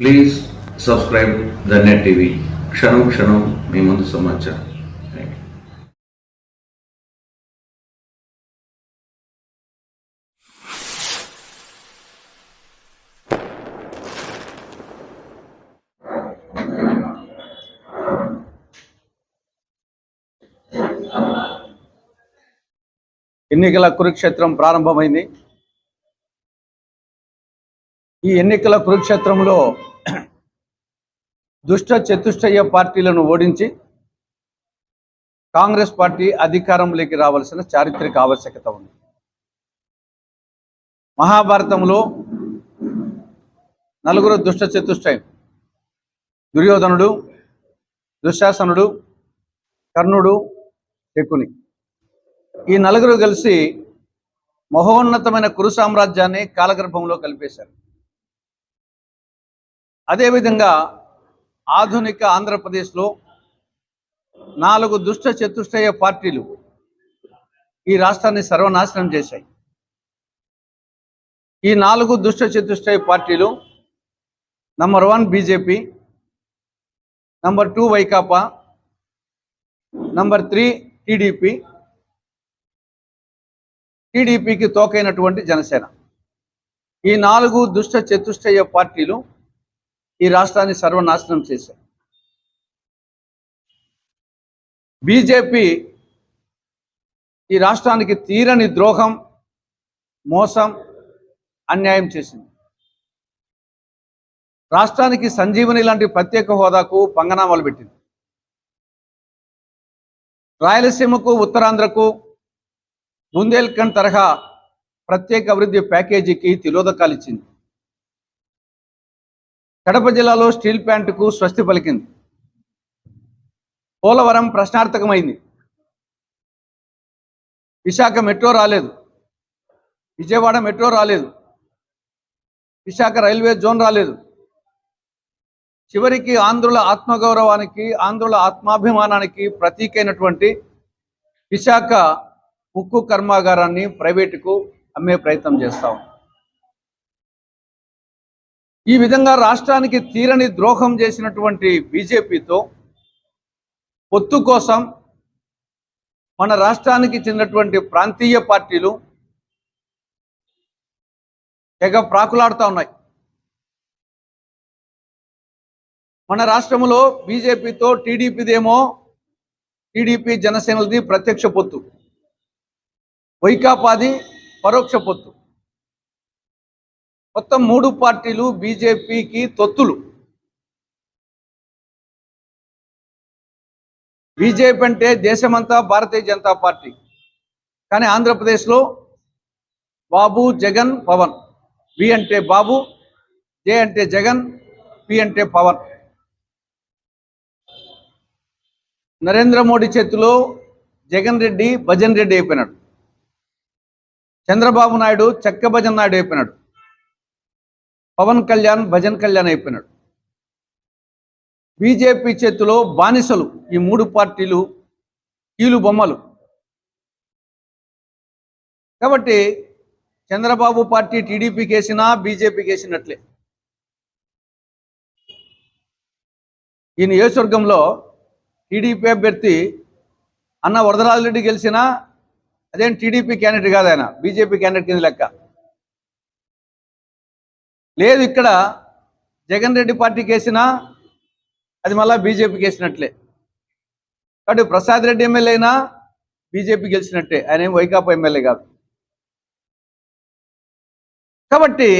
Please subscribe the Net TV క్షణం క్షణం మీ ముందు సమాచారం. ఎన్నికల కురుక్షేత్రం ప్రారంభమైంది. ఈ ఎన్నికల కురుక్షేత్రంలో దుష్ట చతుష్టయ పార్టీలను ఓడించి కాంగ్రెస్ పార్టీ అధికారంలోకి రావాల్సిన చారిత్రక ఆవశ్యకత ఉంది. మహాభారతంలో నలుగురు దుష్ట చతుష్టయం దుర్యోధనుడు దుశ్శాసనుడు కర్ణుడు శకుని. ఈ నలుగురు కలిసి మహోన్నతమైన కురు సామ్రాజ్యాన్ని కాలగర్భంలో కలిపేశారు. అదేవిధంగా ఆధునిక ఆంధ్రప్రదేశ్లో నాలుగు దుష్ట చతుష్టయ పార్టీలు ఈ రాష్ట్రాన్ని సర్వనాశనం చేశాయి. ఈ నాలుగు దుష్ట చతుష్టయ పార్టీలు number one BJP number two Vaikapa number three TDP టీడీపీకి తోకైనటువంటి జనసేన. ఈ నాలుగు దుష్ట చతుష్టయ పార్టీలు ఈ రాష్ట్రాన్ని సర్వనాశనం చేశారు. బీజేపీ ఈ రాష్ట్రానికి తీరని ద్రోహం మోసం అన్యాయం చేసింది. రాష్ట్రానికి సంజీవని లాంటి ప్రత్యేక హోదాకు పంగనామాలు పెట్టింది. రాయలసీమకు ఉత్తరాంధ్రకు బుందేల్ఖండ్ తరహా ప్రత్యేక అభివృద్ధి ప్యాకేజీకి తిలోదకాలు ఇచ్చింది. కడప జిల్లాలో స్టీల్ ప్లాంట్కు స్వస్తి పలికింది. పోలవరం ప్రశ్నార్థకమైంది. విశాఖ మెట్రో రాలేదు. విజయవాడ మెట్రో రాలేదు. విశాఖ రైల్వే జోన్ రాలేదు. చివరికి ఆంధ్రుల ఆత్మగౌరవానికి ఆంధ్రుల ఆత్మాభిమానానికి ప్రతీకైనటువంటి విశాఖ ఉక్కు కర్మాగారాన్ని ప్రైవేటుకు అమ్మే ప్రయత్నం చేస్తాం ఈ విధంగా రాష్ట్రానికి తీరని ద్రోహం చేసినటువంటి బీజేపీతో పొత్తు కోసం మన రాష్ట్రానికి చెందినటువంటి ప్రాంతీయ పార్టీలు తెగ ప్రాకులాడుతూ ఉన్నాయి. మన రాష్ట్రంలో బీజేపీతో టీడీపీదేమో టీడీపీ జనసేనలది ప్రత్యక్ష పొత్తు. వైకాపాది పరోక్ష పొత్తు. మొత్తం మూడు పార్టీలు బీజేపీకి తొత్తులు. బీజేపీ అంటే దేశమంతా భారతీయ జనతా పార్టీ. కానీ ఆంధ్రప్రదేశ్లో బాబు జగన్ పవన్. బి అంటే బాబు జే అంటే జగన్ పి అంటే పవన్. నరేంద్ర మోడీ చేతిలో జగన్ రెడ్డి భజన్ రెడ్డి అయిపోయినాడు. చంద్రబాబు నాయుడు చెక్క భజన్ నాయుడు అయిపోయినాడు. పవన్ కళ్యాణ్ భజన్ కళ్యాణ్ అయిపోయినాడు. బీజేపీ చేతిలో బానిసలు ఈ మూడు పార్టీలు కీలు బొమ్మలు. కాబట్టి చంద్రబాబు పార్టీ టీడీపీకి వేసినా బీజేపీకి వేసినట్లే. ఈ నియోజకవర్గంలో టీడీపీ అభ్యర్థి అన్న వరదరాజరెడ్డి గెలిచినా అదేం టీడీపీ క్యాండిడేట్ కాదు ఆయన బీజేపీ క్యాండిడేట్ కింద లెక్క. లేదు ఇక్కడ జగన్ రెడ్డి పార్టీకి వేసినా అది మళ్ళీ బీజేపీకి వేసినట్లే కాబట్టి ప్రసాద్ రెడ్డి ఎమ్మెల్యే అయినా బీజేపీ గెలిచినట్టే. ఆయన ఏం వైకాపా ఎమ్మెల్యే కాదు. కాబట్టి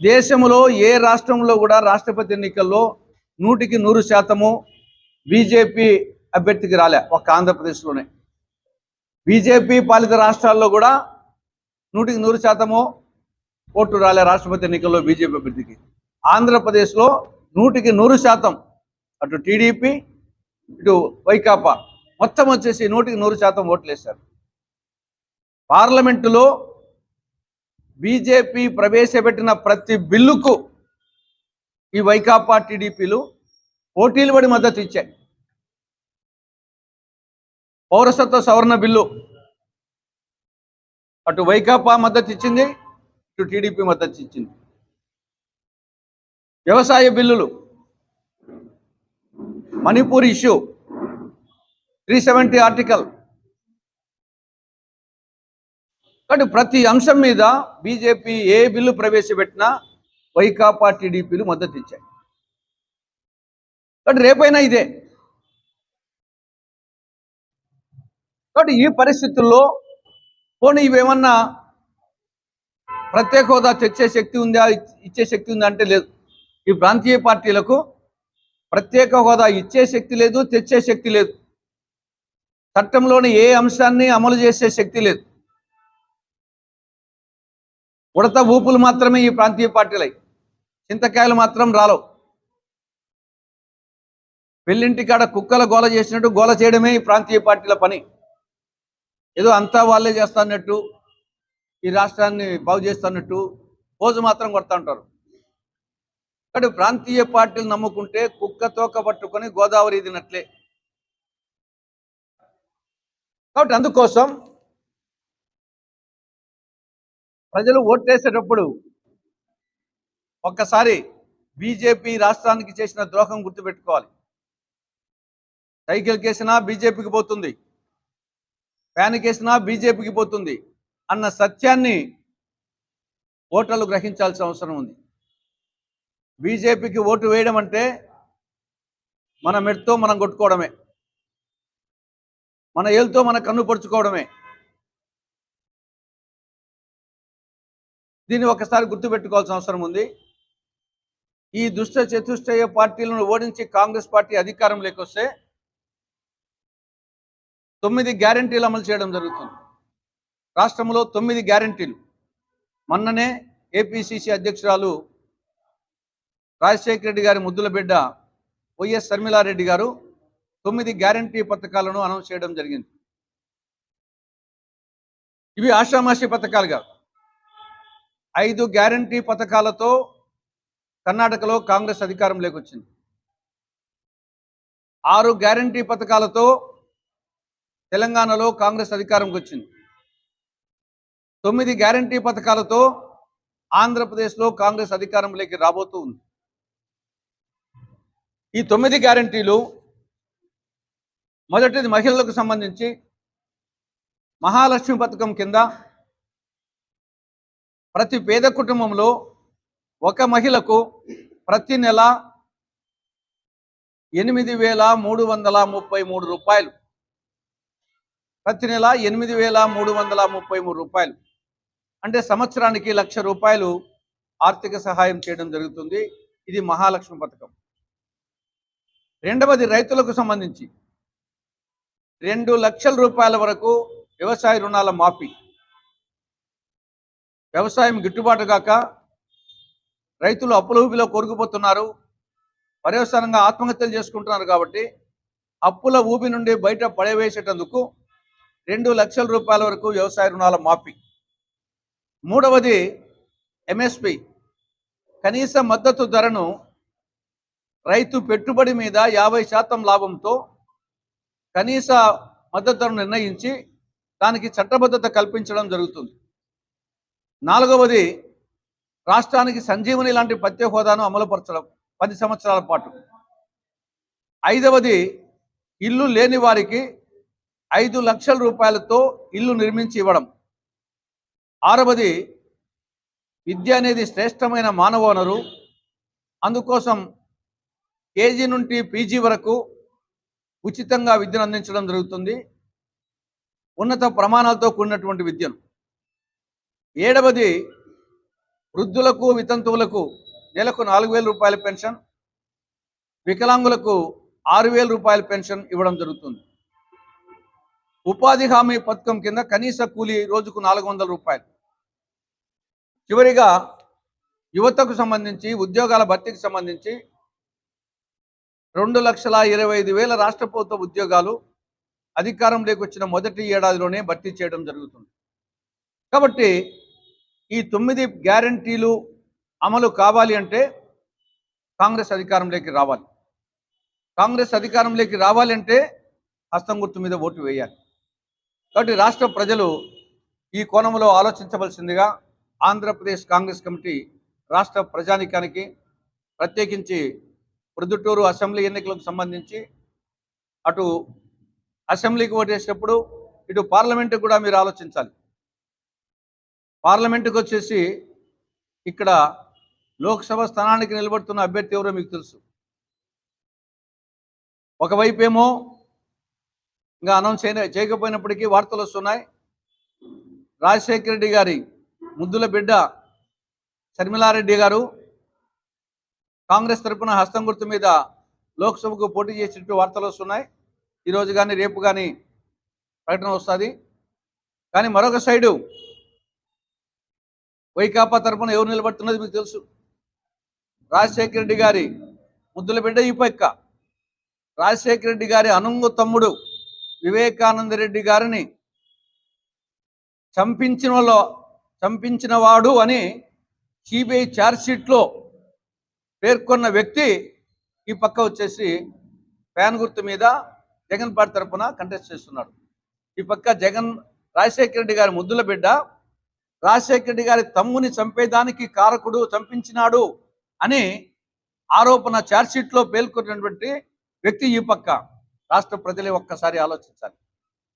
దేశంలో ఏ రాష్ట్రంలో కూడా రాష్ట్రపతి ఎన్నికల్లో నూటికి నూరు శాతము బీజేపీ అభ్యర్థికి రాలే ఒక ఆంధ్రప్రదేశ్లోనే. బీజేపీ పాలిత రాష్ట్రాల్లో కూడా నూటికి నూరు శాతము ఓట్లు రాలే రాష్ట్రపతి ఎన్నికల్లో బీజేపీ అభ్యర్థికి. ఆంధ్రప్రదేశ్లో నూటికి నూరు శాతం అటు టీడీపీ ఇటు వైకాపా మొత్తం వచ్చేసి నూటికి నూరు శాతం ఓట్లు వేశారు పార్లమెంటులో బీజేపీ ప్రవేశపెట్టిన ప్రతి బిల్లుకు ఈ వైకాపా టీడీపీలు పోటీలు పడి మద్దతు ఇచ్చాయి. పౌరసత్వ సవరణ బిల్లు అటు వైకాపా మద్దతు ఇచ్చింది ఇటు టీడీపీ మద్దతు ఇచ్చింది. వ్యవసాయ బిల్లులు Manipur issue three seventy article. కాబట్టి ప్రతి అంశం మీద బీజేపీ ఏ బిల్లు ప్రవేశపెట్టినా వైకాపా టీడీపీలు మద్దతు ఇచ్చాయి. కాబట్టి రేపైనా ఇదే. కాబట్టి ఈ పరిస్థితుల్లో పోనీ ఇవేమన్నా ప్రత్యేక హోదా తెచ్చే శక్తి ఉందా ఇచ్చే శక్తి ఉందా అంటే లేదు. ఈ ప్రాంతీయ పార్టీలకు ప్రత్యేక హోదా ఇచ్చే శక్తి లేదు తెచ్చే శక్తి లేదు. చట్టంలోని ఏ అంశాన్ని అమలు చేసే శక్తి లేదు. ఉడత ఊపులు మాత్రమే ఈ ప్రాంతీయ పార్టీలై చింతకాయలు మాత్రం రాలవు. పెళ్ళింటి కాడ కుక్కల గోల చేసినట్టు గోల చేయడమే ఈ ప్రాంతీయ పార్టీల పని. ఏదో అంతా వాళ్ళే చేస్తాన్నట్టు ఈ రాష్ట్రాన్ని బాగు చేస్తున్నట్టు పోజు మాత్రం కొడతా ఉంటారు కాబట్టి ప్రాంతీయ పార్టీలు నమ్ముకుంటే కుక్క తోక పట్టుకొని గోదావరి ఇదినట్లే. కాబట్టి అందుకోసం ప్రజలు ఓట్లేసేటప్పుడు ఒక్కసారి బీజేపీ రాష్ట్రానికి చేసిన ద్రోహం గుర్తుపెట్టుకోవాలి. సైకిల్ కేసినా బీజేపీకి పోతుంది. ఫ్యాన్ బీజేపీకి పోతుంది అన్న సత్యాన్ని ఓటర్లు గ్రహించాల్సిన అవసరం ఉంది. బీజేపీకి ఓటు వేయడం అంటే మన మెడతో మనం కొట్టుకోవడమే. మన ఏళ్ళతో మన కన్ను పొడుచుకోవడమే. దీన్ని ఒకసారి గుర్తుపెట్టుకోవాల్సిన అవసరం ఉంది. ఈ దుష్ట చతుష్టయ పార్టీలను ఓడించి కాంగ్రెస్ పార్టీ అధికారంలోకి వస్తే తొమ్మిది గ్యారంటీలు అమలు చేయడం జరుగుతుంది. రాష్ట్రంలో తొమ్మిది గ్యారంటీలు. మొన్ననే ఏపీసీసీ అధ్యక్షురాలు రాజశేఖర రెడ్డి గారి ముద్దుల బిడ్డ వైఎస్ శర్మిలారెడ్డి గారు తొమ్మిది గ్యారంటీ పథకాలను అనౌన్స్ చేయడం జరిగింది. ఇవి ఆషామాషి పథకాలు కాదు. ఐదు గ్యారంటీ పథకాలతో కర్ణాటకలో కాంగ్రెస్ అధికారం వచ్చింది ఆరు గ్యారంటీ పథకాలతో తెలంగాణలో కాంగ్రెస్ అధికారంకి వచ్చింది. తొమ్మిది గ్యారంటీ పథకాలతో ఆంధ్రప్రదేశ్లో కాంగ్రెస్ అధికారంలోకి రాబోతూ ఉంది. ఈ తొమ్మిది గ్యారంటీలు మొదటిది మహిళలకు సంబంధించి మహాలక్ష్మి పథకం కింద ప్రతి పేద కుటుంబంలో ఒక మహిళకు ప్రతి నెల ఎనిమిది వేల మూడు వందల ముప్పై మూడు రూపాయలు ప్రతి నెల ఎనిమిది వేల మూడు వందల ముప్పై మూడు రూపాయలు. అంటే సంవత్సరానికి లక్ష రూపాయలు ఆర్థిక సహాయం చేయడం జరుగుతుంది. ఇది మహాలక్ష్మి పథకం. రెండవది రైతులకు సంబంధించి. రెండు లక్షల రూపాయల వరకు వ్యవసాయ రుణాల మాఫీ. వ్యవసాయం గిట్టుబాటు కాక రైతులు అప్పుల ఊబిలో కొరుకుపోతున్నారు. పర్యవసానంగా ఆత్మహత్యలు చేసుకుంటున్నారు కాబట్టి అప్పుల ఊబి నుండి బయట పడవేసేటందుకు రెండు లక్షల రూపాయల వరకు వ్యవసాయ రుణాల మాఫీ. మూడవది ఎంఎస్పి కనీస మద్దతు ధరను రైతు పెట్టుబడి మీద యాభై శాతం లాభంతో కనీస మద్దతు ధరను నిర్ణయించి దానికి చట్టబద్ధత కల్పించడం జరుగుతుంది. నాలుగవది రాష్ట్రానికి సంజీవని లాంటి ప్రత్యేక హోదాను అమలుపరచడం పది సంవత్సరాల పాటు. ఐదవది ఇల్లు లేని వారికి ఐదు లక్షల రూపాయలతో ఇల్లు నిర్మించి ఇవ్వడం. ఆరవది విద్య అనేది శ్రేష్టమైన మానవ వనరు. అందుకోసం కేజీ నుండి పీజీ వరకు ఉచితంగా విద్యను అందించడం జరుగుతుంది. ఉన్నత ప్రమాణాలతో కూడినటువంటి విద్యను. ఏడవది వృద్ధులకు వితంతువులకు నెలకు నాలుగు వేల రూపాయల పెన్షన్ వికలాంగులకు ఆరు వేల రూపాయల పెన్షన్ ఇవ్వడం జరుగుతుంది. ఉపాధి హామీ పథకం కింద కనీస కూలీ రోజుకు నాలుగు వందల రూపాయలు. చివరిగా యువతకు సంబంధించి ఉద్యోగాల భర్తీకి సంబంధించి రెండు లక్షల ఇరవై ఐదు వేల రాష్ట్ర ప్రభుత్వ ఉద్యోగాలు అధికారంలోకి వచ్చిన మొదటి ఏడాదిలోనే భర్తీ చేయడం జరుగుతుంది. కాబట్టి ఈ తొమ్మిది గ్యారంటీలు అమలు కావాలి అంటే కాంగ్రెస్ అధికారంలోకి రావాలి. కాంగ్రెస్ అధికారంలోకి రావాలంటే హస్తం గుర్తు మీద ఓటు వేయాలి. కాబట్టి రాష్ట్ర ప్రజలు ఈ కోణంలో ఆలోచించవలసిందిగా ఆంధ్రప్రదేశ్ కాంగ్రెస్ కమిటీ రాష్ట్ర ప్రజానికానికి ప్రత్యేకించి ప్రొద్దుటూరు అసెంబ్లీ ఎన్నికలకు సంబంధించి అటు అసెంబ్లీకి ఓటేసేటప్పుడు ఇటు పార్లమెంటుకు కూడా మీరు ఆలోచించాలి. పార్లమెంటుకు వచ్చేసి ఇక్కడ లోక్సభ స్థానానికి నిలబడుతున్న అభ్యర్థి ఎవరో మీకు తెలుసు. ఒకవైపేమో ఇంకా అనౌన్స్ చేయన చేయకపోయినప్పటికీ వార్తలు వస్తున్నాయి. రాజశేఖర రెడ్డి గారి ముద్దుల బిడ్డ శర్మిలారెడ్డి గారు కాంగ్రెస్ తరపున హస్తం గుర్తు మీద లోక్సభకు పోటీ చేసినట్టు వార్తలు వస్తున్నాయి. ఈరోజు కానీ రేపు కానీ ప్రకటన వస్తుంది. కానీ మరొక సైడు వైకాపా తరపున ఎవరు నిలబడుతున్నది మీకు తెలుసు. రాజశేఖర రెడ్డి గారి ముద్దుల బిడ్డ ఈ పక్క. రాజశేఖర రెడ్డి గారి అనుంగు తమ్ముడు వివేకానంద రెడ్డి గారిని చంపించిన వాళ్ళు చంపించిన వాడు అని సిబిఐ ఛార్జ్షీట్లో పేర్కొన్న వ్యక్తి ఈ పక్క వచ్చేసి ఫ్యాన్ గుర్తు మీద జగన్ పార్టీ తరఫున కంటెస్ట్ చేస్తున్నాడు. ఈ పక్క జగన్ రాజశేఖర రెడ్డి గారి ముద్దుల బిడ్డ రాజశేఖర రెడ్డి గారి తమ్ముని చంపేదానికి కారకుడు చంపించినాడు అని ఆరోపణ ఛార్జ్షీట్లో పేర్కొన్నటువంటి వ్యక్తి ఈ పక్క. రాష్ట్ర ప్రజలే ఒక్కసారి ఆలోచించాలి.